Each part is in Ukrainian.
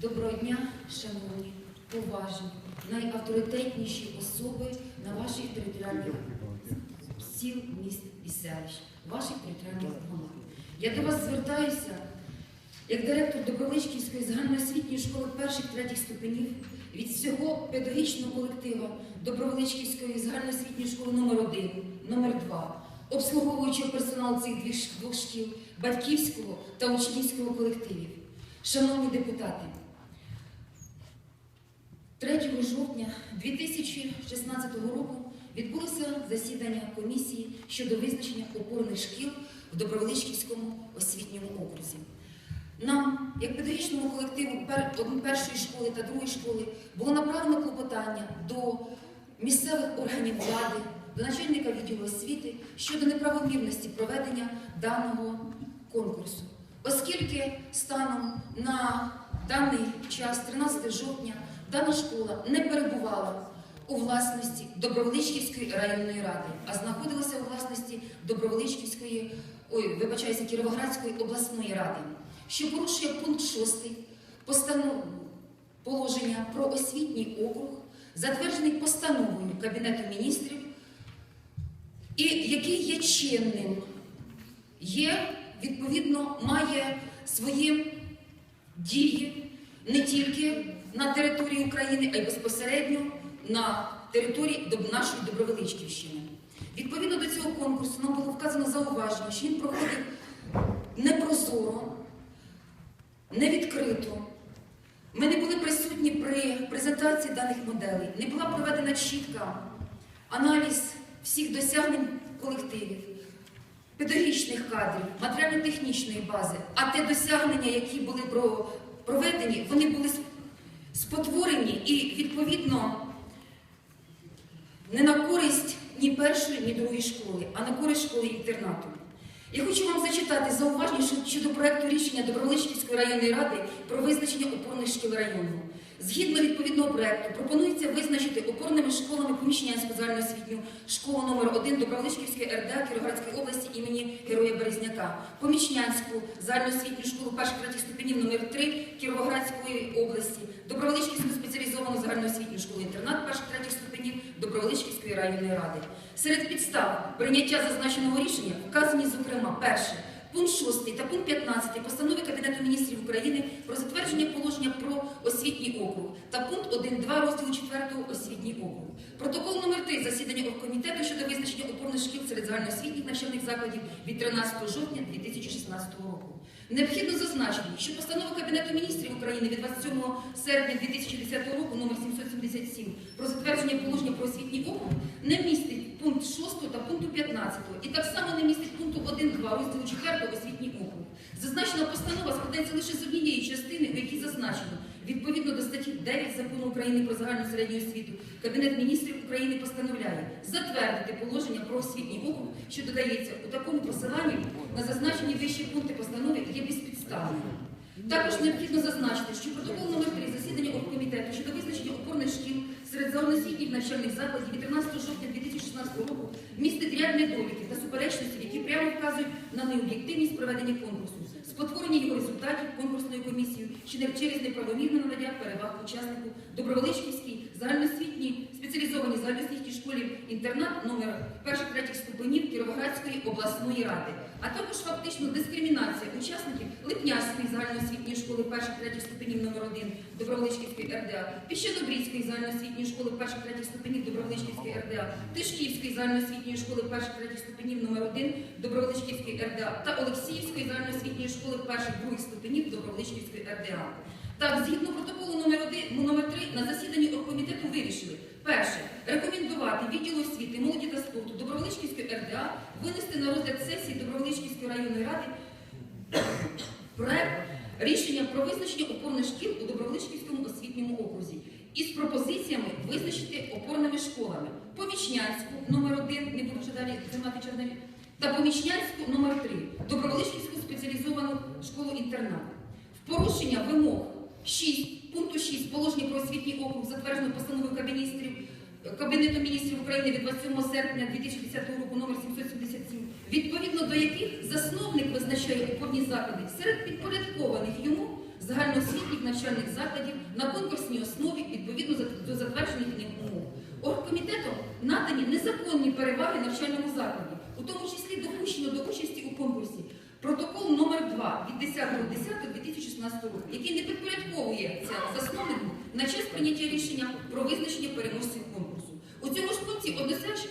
Доброго дня, шановні, поважні, найавторитетніші особи на ваших територіальних сіл, міст і селищ, ваших територіальних громад. Я до вас звертаюся як директор Добровичківської загальноосвітньої школи перших третіх ступенів від всього педагогічного колективу Добровеличківської загальноосвітньої школи номер 1 номер 2 обслуговуючого персоналу цих двох шкіл, батьківського та учнівського колективів. Шановні депутати, 3 жовтня 2016 року відбулося засідання комісії щодо визначення опорних шкіл в Добровеличківському освітньому окрузі. Нам, як педагогічному колективу першої школи та другої школи, було направлено клопотання до місцевих органів влади, до начальника відділу освіти щодо неправомірності проведення даного конкурсу. Оскільки станом на даний час, 13 жовтня, дана школа не перебувала у власності Добровеличківської районної ради, а знаходилася у власності Добровеличківської, ой, вибачаюся, Кіровоградської обласної ради, що порушує пункт 6 постанов... положення про освітній округ, затверджений постановою Кабінету міністрів, і який є чинним, є, відповідно, має свої дії не тільки на території України, а й безпосередньо на території нашої Добровеличківщини. Відповідно до цього конкурсу нам було вказано зауваження, що він проходив непрозоро, невідкрито. Ми не були присутні при презентації даних моделей, не була проведена чітка аналіз всіх досягнень колективів, педагогічних кадрів, матеріально-технічної бази, а те досягнення, які були проведені, вони були спотворені і відповідно не на користь ні першої, ні другої школи, а на користь школи інтернату. Я хочу вам зачитати зауваження щодо- проєкту рішення Доброволичківської районної ради про визначення опорних шкіл району. Згідно відповідного проекту, пропонується визначити опорними школами Поміщенську загальноосвітню школу номер 1 Доброволичківської РДА Кіровоградської області імені Героя Березняка, Поміщнянську загальноосвітню школу перших третіх ступенів номер 3 Кіровоградської області, Доброволичківську спеціалізовану загальноосвітню школу інтернат перших третіх ступенів Доброволичківської районної ради. Серед підстав прийняття зазначеного рішення вказані, зокрема, перше. Пункт 6 та пункт 15 постанови Кабінету міністрів України про затвердження положення про освітній округ та пункт 1.2 розділу 4 освітній округ. Протокол номер 3 засідання оргкомітету щодо визначення опорних шкіл серед загальноосвітніх навчальних закладів від 13 жовтня 2016 року. Необхідно зазначити, що постанова Кабінету міністрів України від 27 серпня 2010 року номер 777 про затвердження положення про освітній округ не містить пункт 6 та пункту 15 і так само не містить пункту 1.2 розділу 4 освітній округ. Зазначена постанова складається лише з однієї частини, у якій зазначено відповідно до статті 9 закону України про загальну середню освіту. Кабінет міністрів України постановляє затвердити положення про освітній округ, що додається у такому посиланні на зазначені вищі пункти постанови є безпідставним. Також необхідно зазначити, що протокол номер 3 засідання оргкомітету щодо визначення опорних шкіл серед загальноосвітніх навчальних закладів від 13 жовтня 2016 року містить ряд недоліків та суперечностей, які прямо вказують на необ'єктивність проведення конкурсу, спотворення його результатів конкурсною комісією через неправомірне надання переваг учаснику. Доброволичківській загальноосвітній спеціалізованій загальноосвітній школі інтернат номер перших третіх ступенів Кіровоградської обласної ради, а також фактично дискримінація учасників Липняської загальноосвітньої школи перших третіх ступенів номер 1 Доброволичківської РДА, Піщанобрідської загальноосвітньої школи перших третіх ступенів Доброволичківської РДА, Тишківської загальноосвітньої школи перших третіх ступенів номер 1 Доброволичківської РДА та Олексіївської загальноосвітньої школи перших других ступенів Доброволичківської РДА. Так, згідно протоколу номер 1, номер 3 на засіданні оргкомітету вирішили. Перше. Рекомендувати відділу освіти, молоді та спорту Доброволичківської РДА винести на розгляд сесії Доброволичківської районної ради проект рішення про визначення опорних шкіл у Доброволичківському освітньому окрузі із пропозиціями визначити опорними школами. Помічнянську номер 1 не буду вже далі займати черневі, та Помічнянську номер 3 Доброволичківську спеціалізовану школу інтернат. В порушення вимог 6, пункту 6 положення про освітній округ, затвердженого постановою Кабіністрів, Кабінету міністрів України від 27 серпня 2010 року номер 777, відповідно до яких засновник визначає опорні заклади серед підпорядкованих йому загальноосвітніх навчальних закладів на конкурсній основі відповідно до затверджених ним умов. Оргкомітетом надані незаконні переваги навчальному закладі, у тому числі допущено до участі у конкурсі протокол номер 2 від 10.10.2016 року, який не підпорядковується засновнику на час прийняття рішення про визначення переможців конкурсу. У цьому ж пункті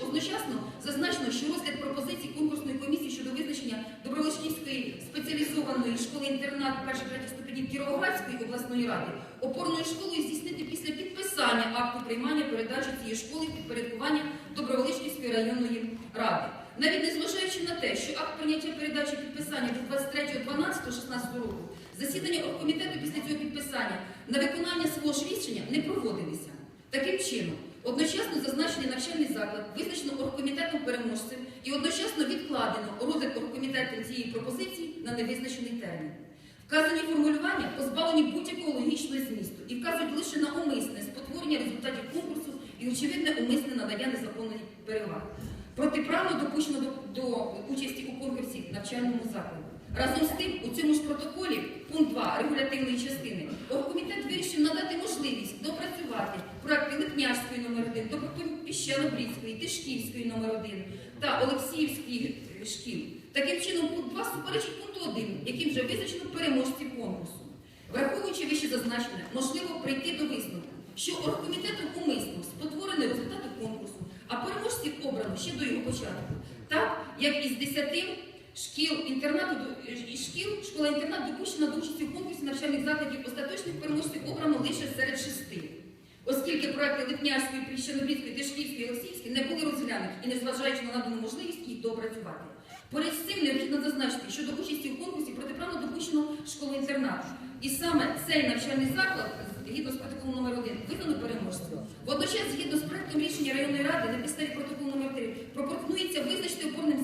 одночасно зазначено, що розгляд пропозицій конкурсної комісії щодо визначення Добровольчинської спеціалізованої школи-інтернат перших третіх ступенів Кіровоградської обласної ради опорною школою здійснити після підписання акту приймання передачі цієї школи підпорядкування Доброволичківської районної ради. Навіть незважаючи на те, що акт прийняття передачі підписання від 23.12.16 року, засідання оргкомітету після цього підписання на виконання свого ж рішення не проводилися. Таким чином, одночасно зазначений навчальний заклад визначено оргкомітетом переможцем і одночасно відкладено розгляд оргкомітетом цієї пропозиції на невизначений термін. Вказані формулювання позбавлені будь-якого логічного змісту і вказують лише на умисне спотворення результатів конкурсу і очевидне умисне надання незаконної переваги. Протиправно допущено до, до участі у конкурсі навчальному закладу. Разом з тим, у цьому ж протоколі, пункт 2 регулятивної частини, оргкомітет вирішив надати можливість допрацювати проекти Липняшської номер 1 до Піщано-Брідської, Тишківської номер 1 та Олексіївської шкіл. Таким чином, пункт 2 суперечить пункту 1, яким вже визначено переможців конкурсу. Враховуючи вище зазначене, можливо прийти до висновку, що оргкомітетом умисно спотворені результати конкурсу, переможців ще до його початку. Так, як із 10 шкіл інтернату шкіл, школа-інтернат допущена до участі в конкурсі навчальних закладів, остаточних переможців обрано лише серед шести. Оскільки проекти Липняшської, Піщанобрідської, Тишківської і Олексіївської не були розглянуті і незважаючи на надану можливість їх доопрацювати. Поряд з цим необхідно зазначити, що до участі у конкурсі протиправно допущено школу-інтернат. І саме цей навчальний заклад, згідно з протоколом номер 1 визнано переможцем. Водночас, згідно з проектом рішення районної ради на підставі протоколу номер 3 пропонується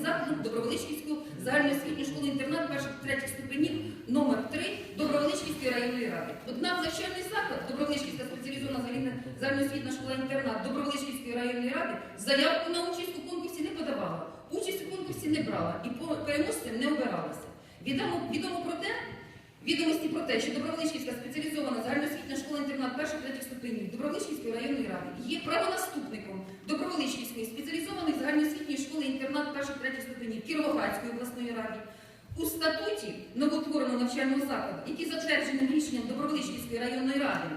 визначити опорним закладом Добровеличківську загальноосвітню школу-інтернат перших третіх ступенів номер 3 Добровеличківської районної ради. Однак навчальний заклад Добровеличківська спеціалізована загальноосвітня школа-інтернат Добровеличківської районної ради заявку на участь у конкурсі не подавала, участь у конкурсі не брала і переможцем не обиралася. Відомо, відомо про те, Відомості про те, що Доброволичківська спеціалізована загальноосвітня школа-інтернат перших третіх ступенів Доброволичківської районної ради є правонаступником Доброволичківської спеціалізованої загальноосвітньої школи-інтернат перших третіх ступенів Кіровоградської обласної ради. У статуті новотвореного навчального закладу, який затверджений рішенням Доброволичківської районної ради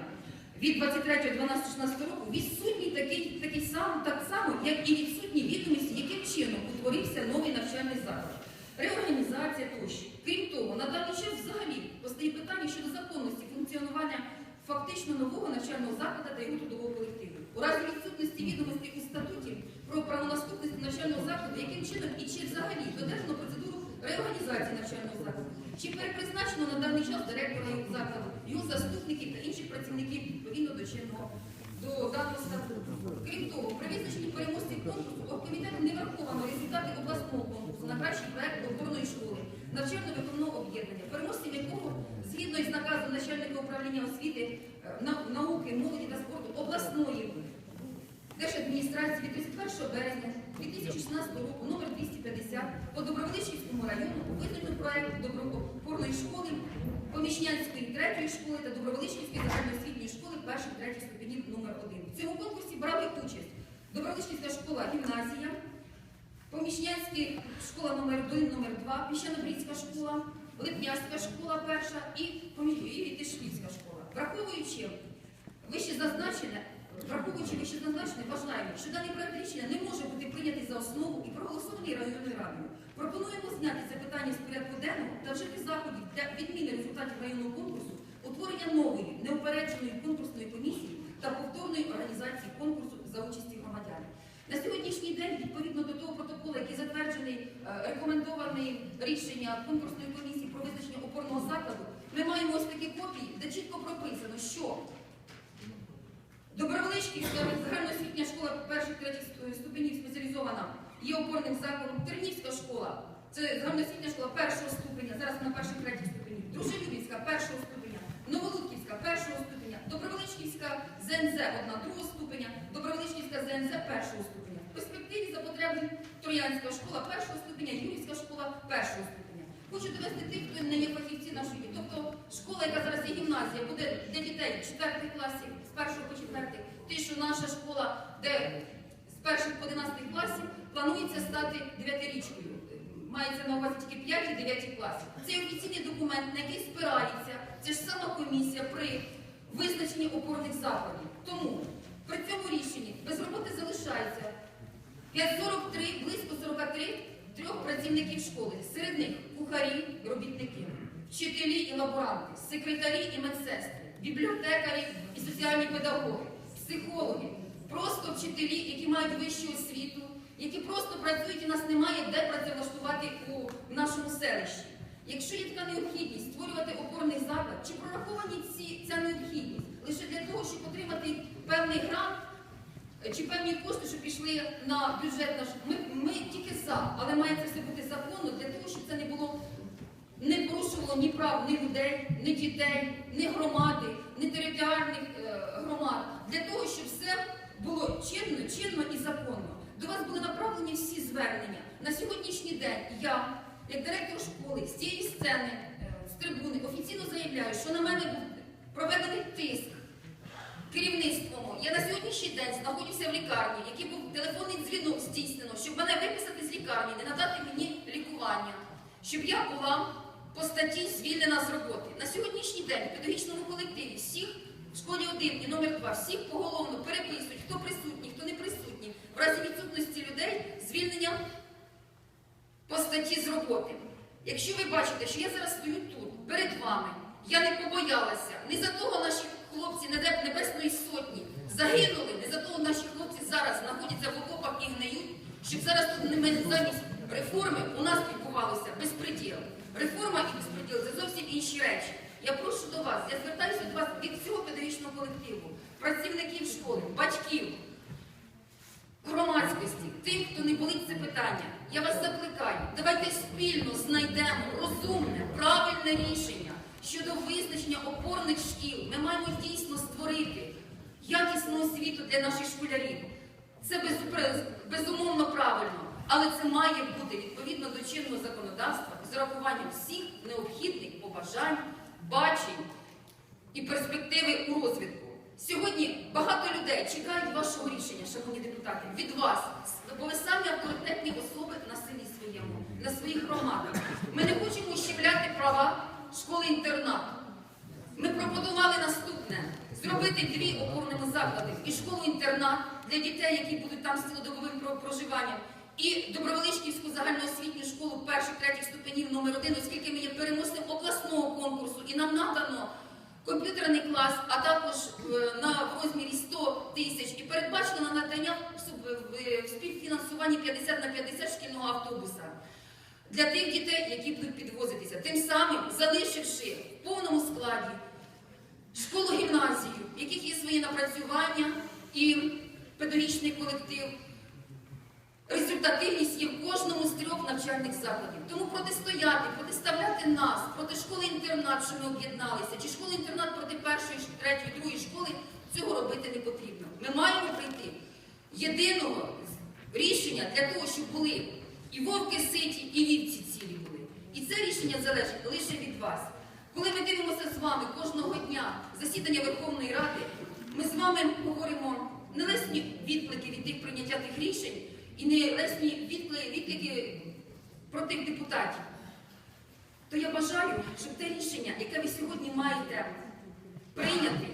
від 23.12.16 року, відсутній такий, такий сам, так само, як і відсутні відомості, яким чином утворився новий навчальний заклад. Реорганізація тощо. Крім того, на даний час взагалі постає питання щодо законності функціонування фактично нового навчального закладу та його трудового колективу. У разі відсутності відомостей у статуті про правонаступність навчального закладу, яким чином і чи взагалі додержано процедуру реорганізації навчального закладу, чи перепризначено на даний час директора закладу, його заступників та інших працівників відповідно до чинного до даного статуту. Крім того, при визначенні переможців конкурсу оргкомітетом не враховано результати обласного конкурсу на кращий проект опорної школи, навчально-виховного об'єднання, переможців якого згідно із наказом начальника управління освіти, е, на- науки, молоді та спорту обласної держадміністрації від 31 березня 2016 року номер 250 по Доброволичівському району визнано проект доброопорної школи Поміщнянської третьої школи та Доброволичівської загальноосвітньої школи перших третіх ступенів номер 1 В цьому конкурсі брали участь Доброволичівська школа гімназія, Поміщнянська школа номер 1 номер 2 Піщанобрідська школа, Липняська школа перша і, Помі- Тишківська школа. Враховуючи вище зазначене, враховуючи вище зазначене, вважаємо, що даний проект рішення не може бути прийнятий за основу і проголосований районною радою. Пропонуємо зняти це питання з порядку денного та вжити заходів для відміни результатів районного конкурсу, утворення нової неупередженої конкурсної комісії та повторної організації конкурсу за участі громадян. На сьогоднішній день, відповідно до того протоколу, який затверджений, е, рекомендований рішення конкурсної комісії про визначення опорного закладу, ми маємо ось такі копії, де чітко прописано, що Доброволичківська загальноосвітня школа перших третіх ступенів спеціалізована є опорним закладом. Тернівська школа це загальноосвітня школа першого ступеня, зараз на перших третіх ступенів. Дружелюбівська першого ступеня, Новолудківська першого ступеня, Доброволичківська ЗНЗ одна другого ступеня, Доброволичківська ЗНЗ першого ступеня. В перспективі за потреби Троянська школа першого ступеня, Юрівська школа першого ступеня. Хочу довести тих, хто не є фахівці нашої. Тобто школа, яка зараз є гімназія, буде для дітей четвертих класів, з першого по четвертий. Те, що наша школа, де з перших по 11 класів планується стати дев'ятирічкою. Мається на увазі тільки 5 і 9 класи. Це офіційний документ, на який спирається ця ж сама комісія при визначенні опорних закладів. Тому при цьому рішенні без роботи залишається 543, близько 43 трьох працівників школи. Серед них кухарі, робітники, вчителі і лаборанти, секретарі і медсестри, бібліотекарі і соціальні педагоги, психологи, просто вчителі, які мають вищу освіту, які просто працюють і нас немає де працевлаштувати у нашому селищі. Якщо є така необхідність створювати опорний заклад, чи прораховані ця необхідність лише для того, щоб отримати певний грант, чи певні кошти, що пішли на бюджет наш. Ми, ми тільки за, але має це все бути законно для того, щоб це не було не порушувало ні прав ні людей, ні дітей, ні громади, ні територіальних е, громад. Для того, щоб все було чинно, чинно і законно. До вас були направлені всі звернення. На сьогоднішній день я, як директор школи, з цієї сцени, е, з трибуни, офіційно заявляю, що на мене був проведений тиск керівництвом. Я на сьогоднішній день знаходжуся в лікарні, який був телефонний дзвінок здійснено, щоб мене виписати з лікарні, не надати мені лікування, щоб я була по статті звільнена з роботи. На сьогоднішній день в педагогічному колективі всіх в школі 1 і номер 2 всіх поголовно переписують, хто присутній, хто не присутній. В разі відсутності людей звільнення по статті з роботи. Якщо ви бачите, що я зараз стою тут, перед вами, я не побоялася, не за того наші хлопці Небе- Небесної Сотні загинули, не за того наші хлопці зараз знаходяться в окопах і гниють, щоб зараз тут не замість реформи у нас відбувалося безпреділ. Реформа і безпреділ це зовсім інші речі. Я прошу до вас, я звертаюся до вас від всього педагогічного колективу, працівників школи, батьків, громадськості, тим, хто не болить це питання, я вас закликаю, давайте спільно знайдемо розумне, правильне рішення щодо визначення опорних шкіл. Ми маємо дійсно створити якісну освіту для наших школярів. Це безумовно правильно, але це має бути відповідно до чинного законодавства з урахуванням всіх необхідних побажань, бачень і перспективи у розвитку. Сьогодні багато людей чекають вашого рішення, шановні депутати, від вас, бо ви самі авторитетні особи на селі своєму, на своїх громадах. Ми не хочемо ущемляти права школи-інтернату. Ми пропонували наступне: зробити дві опорними заклади і школу-інтернат для дітей, які будуть там з цілодобовим про- проживанням, і Добровеличківську загальноосвітню школу перших третіх ступенів номер один, оскільки ми є переможцем обласного конкурсу, і нам надано комп'ютерний клас, а також е, на розмірі 100 тисяч, і передбачено на надання співфінансуванні 50 на 50 шкільного автобуса для тих дітей, які будуть підвозитися, тим самим залишивши в повному складі школу гімназію, в яких є свої напрацювання і педагогічний колектив. Результативність є в кожному з трьох навчальних закладів. Тому протистояти, протиставляти нас проти школи-інтернат, що ми об'єдналися, чи школи-інтернат проти першої, третьої, другої школи, цього робити не потрібно. Ми маємо прийти єдиного рішення для того, щоб були і вовки ситі, і вівці цілі були. І це рішення залежить лише від вас. Коли ми дивимося з вами кожного дня засідання Верховної Ради, ми з вами говоримо не лесні відклики від тих прийняття тих рішень і не лесні відклики, відклики про тих депутатів. То я бажаю, щоб те рішення, яке ви сьогодні маєте прийняти,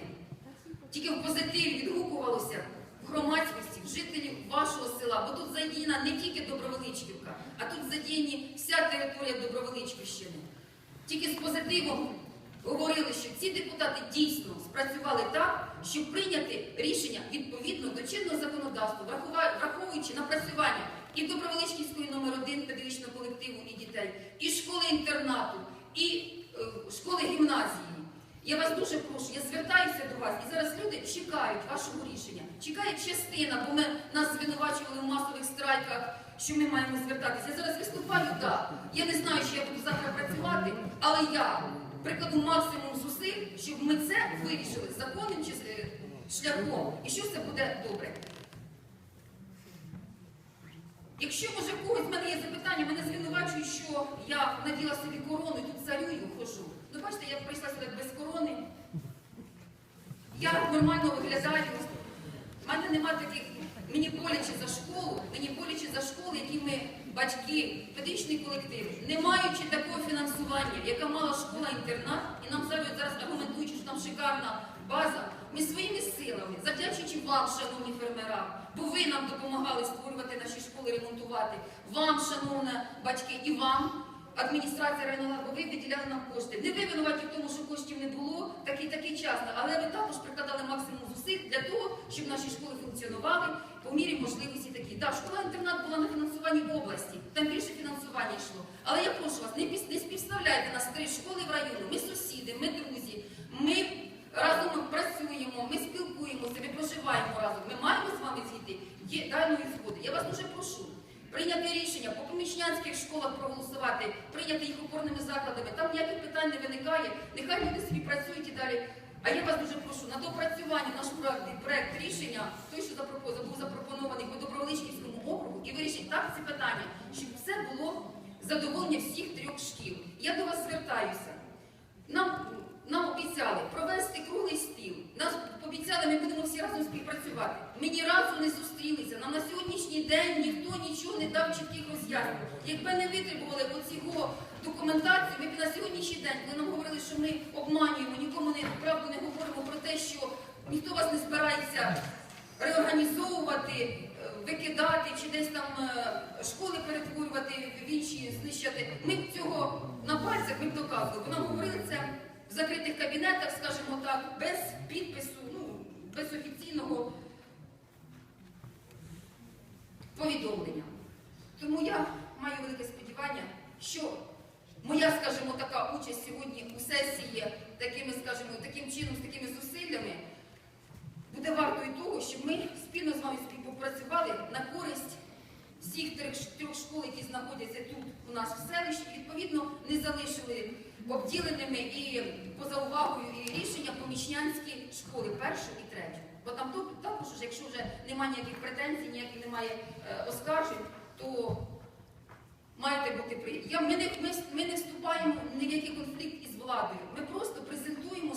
тільки в позитиві відгукувалося в громадськості, в жителів вашого села, бо тут задіяна не тільки Добровеличківка, а тут задіяні вся територія Добровеличківщини. Тільки з позитивом говорили, що ці депутати дійсно спрацювали так, щоб прийняти рішення відповідно до чинного законодавства, враховуючи напрацювання і Добровеличківської номер 1 педагогічного колективу і дітей, і школи-інтернату, і е, школи гімназії. Я вас дуже прошу, я звертаюся до вас, і зараз люди чекають вашого рішення. Чекає частина, бо ми нас звинувачували в масових страйках, що ми маємо звертатися. Я зараз виступаю, так. Я не знаю, що я буду завтра працювати, але я прикладу максимум зусиль, щоб ми це вирішили законним е, шляхом, і що все буде добре. Якщо може когось в мене є запитання, мене звинувачують, що я наділа собі корону і тут царюю, хожу. Ну бачите, я прийшла сюди без корони. Я нормально виглядаю. У мене нема таких. Мені боляче за школу, мені боляче за школу, які ми батьки, педагогічний колектив, не маючи такого фінансування, яка мала школа-інтернат, і нам зараз аргументують, що там шикарна база. Ми своїми силами, завдячуючи вам, шановні фермера, бо ви нам допомагали створювати наші школи, ремонтувати, вам, шановні батьки, і вам. Адміністрація районна, бо ви виділяли нам кошти. Не ви винуваті в тому, що коштів не було, такий такий час, але ви також прикладали максимум зусиль для того, щоб наші школи функціонували по мірі можливості такі. Так, школа-інтернат була на фінансуванні в області, там більше фінансування йшло. Але я прошу вас, не, співставляйте нас три школи в району. Ми сусіди, ми друзі, ми разом працюємо, ми спілкуємося, ми проживаємо разом. Ми маємо з вами зійти є дальньої згоди. Я вас дуже прошу. Прийняти рішення по помічнянських школах проголосувати, прийняти їх опорними закладами. Там ніяких питань не виникає. Нехай люди собі працюють і далі. А я вас дуже прошу на допрацювання наш проект, рішення, той, що був запропонований по Доброволичківському округу, і вирішить так ці питання, щоб все було задоволення всіх трьох шкіл. Я до вас звертаюся. Нам, нам обіцяли провести круглий стіл. Нас пообіцяли, ми будемо всі разом співпрацювати. Ми ні разу не зустрілися. Нам на сьогоднішній день ніхто нічого не дав чітких роз'яснень. Якби не витребували оцього документацію, ми б на сьогоднішній день, коли нам говорили, що ми обманюємо, нікому не правду не говоримо про те, що ніхто вас не збирається реорганізовувати, е, викидати чи десь там е, школи перетворювати в інші знищати. Ми б цього на пальцях ми б доказували. Бо нам говорили це в закритих кабінетах, скажімо так, без підпису, ну без офіційного повідомлення. Тому я маю велике сподівання, що моя, скажімо, така участь сьогодні у сесії такими, скажімо, таким чином, з такими зусиллями буде вартою того, щоб ми спільно з вами співпрацювали на користь всіх трьох, школ, які знаходяться тут у нас в селищі, відповідно не залишили обділеними і поза увагою і рішення помічнянські школи першу і третю. Бо там також, якщо вже немає ніяких претензій, ніяких немає е, оскаржень, то маєте бути при. Ми, не, ми, ми вступаємо в ніякий конфлікт із владою. Ми просто презентуємо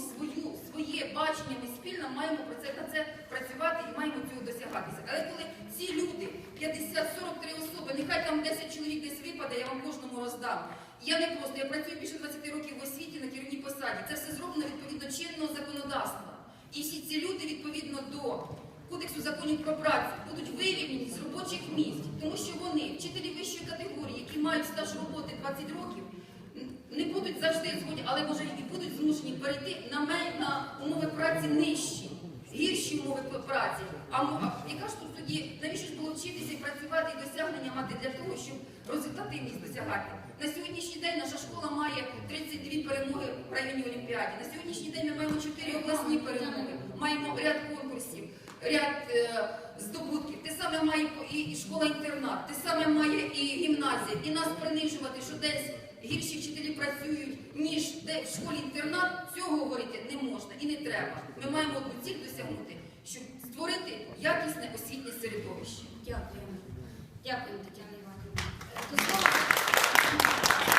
своє бачення. Ми спільно маємо про це на це працювати і маємо цього досягатися. Але коли ці люди, 50-43 особи, нехай там 10 чоловік десь випаде, я вам кожному роздам. Я не просто, я працюю більше 20 років в освіті на керівній посаді. Це все зроблено відповідно чинного законодавства. І всі ці люди відповідно до Кодексу законів про працю будуть вивільнені з робочих місць, тому що вони, вчителі вищої категорії, які мають стаж роботи 20 років, не будуть завжди згодні, але може і будуть змушені перейти на, на умови праці нижчі, гірші умови праці. А яка ж тут тоді, навіщо ж було вчитися і працювати і досягнення мати для того, щоб результативність досягати? На сьогоднішній день наша школа має 32 перемоги в районі Олімпіаді. На сьогоднішній день ми маємо 4 обласні перемоги, маємо ряд конкурсів, ряд е, здобутків. Те саме має і, школа-інтернат, те саме має і гімназія. І нас принижувати, що десь гірші вчителі працюють, ніж де в школі-інтернат, цього говорити не можна і не треба. Ми маємо одну ціль досягнути, щоб створити якісне освітнє середовище. Дякую. Дякую, Тетяна Іванівна. えっ?